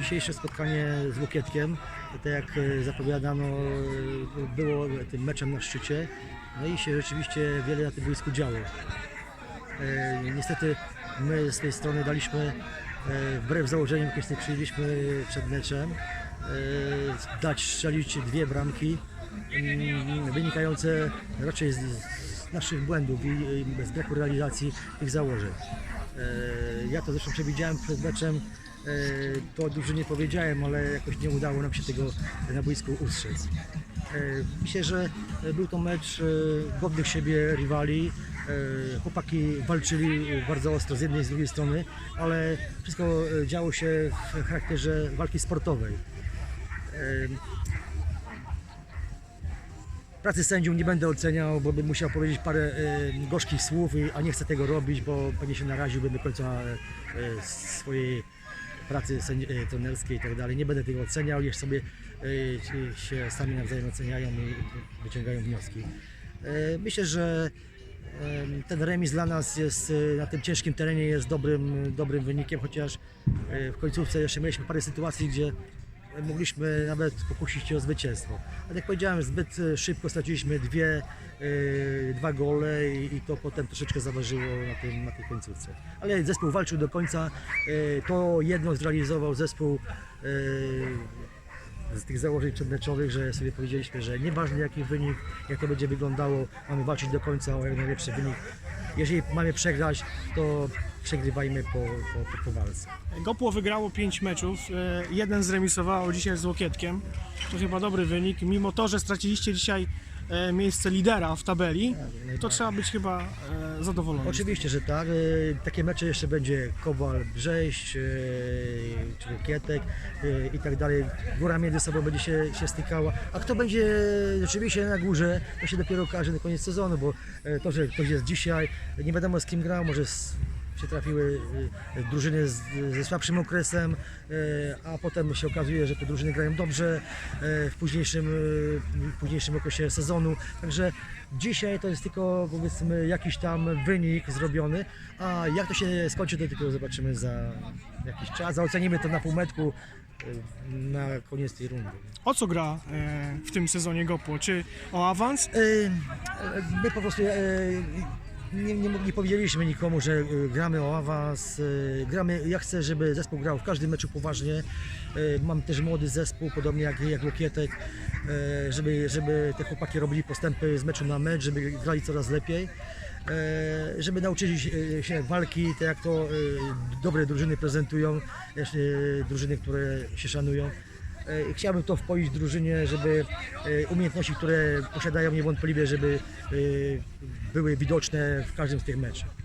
Dzisiejsze spotkanie z Łukietkiem, tak jak e, zapowiadano, e, było tym meczem na szczycie. No i się rzeczywiście wiele na tym boisku działo. E, Niestety my z tej strony daliśmy, wbrew założeniom, jakie przyjęliśmy przed meczem, dać strzelić dwie bramki mm, wynikające raczej z naszych błędów i i z braku realizacji tych założeń. E, Ja to zresztą przewidziałem przed meczem, e, to dużo nie powiedziałem, ale jakoś nie udało nam się tego na boisku ustrzec. E, Myślę, że był to mecz godnych siebie rywali. Chłopaki walczyli bardzo ostro z jednej i z drugiej strony, ale wszystko działo się w charakterze walki sportowej. Pracy sędziów nie będę oceniał, bo bym musiał powiedzieć parę e, gorzkich słów, a nie chcę tego robić, bo pewnie się naraziłbym do końca e, e, swojej pracy trenerskiej i tak dalej. Nie będę tego oceniał, niech sobie się sami nawzajem oceniają i wyciągają wnioski. Myślę, że ten remis dla nas jest na tym ciężkim terenie jest dobrym, dobrym wynikiem, chociaż w końcówce jeszcze mieliśmy parę sytuacji, gdzie mogliśmy nawet pokusić się o zwycięstwo. Ale jak powiedziałem, zbyt e, szybko straciliśmy dwie, e, dwa gole i, i to potem troszeczkę zaważyło na, tym, na tej końcówce. Ale zespół walczył do końca, e, to jedno zrealizował zespół e, z tych założeń przedmeczowych, że sobie powiedzieliśmy, że nieważne jaki wynik, jak to będzie wyglądało, mamy walczyć do końca o jak najlepszy wynik. Jeżeli mamy przegrać, to przegrywajmy po, po, po, po walce. Gopło wygrało 5 meczów, e, jeden zremisowało dzisiaj z Łokietkiem. To chyba dobry wynik, mimo to, że straciliście dzisiaj e, miejsce lidera w tabeli, to trzeba być chyba e, zadowolonym. Oczywiście, że tak. Takie mecze jeszcze będzie Kowal, Brześć, czy Kietek e, i tak dalej. Góra między sobą będzie się, się stykała. A kto będzie rzeczywiście na górze, to się dopiero okaże na koniec sezonu, bo to, że ktoś jest dzisiaj, nie wiadomo z kim grał, może z, się trafiły e, drużyny z, ze słabszym okresem, e, a potem się okazuje, że te drużyny grają dobrze e, w późniejszym, w późniejszym okresie sezonu. Także dzisiaj to jest tylko powiedzmy jakiś tam wynik zrobiony, a jak to się skończy, to tylko zobaczymy za jakiś czas. A ocenimy to na półmetku na koniec tej rundy. O co gra e, w tym sezonie Gopło? Czy o awans? My po prostu nie, nie, nie powiedzieliśmy nikomu, że e, gramy o awans. e, Gramy, ja chcę, żeby zespół grał w każdym meczu poważnie. E, Mam też młody zespół, podobnie jak, jak Lokietek, e, żeby, żeby te chłopaki robili postępy z meczu na mecz, żeby grali coraz lepiej. Żeby nauczyli się- walki, tak jak to dobre drużyny prezentują, drużyny, które się szanują. E, Chciałbym to wpoić drużynie, żeby e, umiejętności, które posiadają niewątpliwie, żeby e, były widoczne w każdym z tych meczów.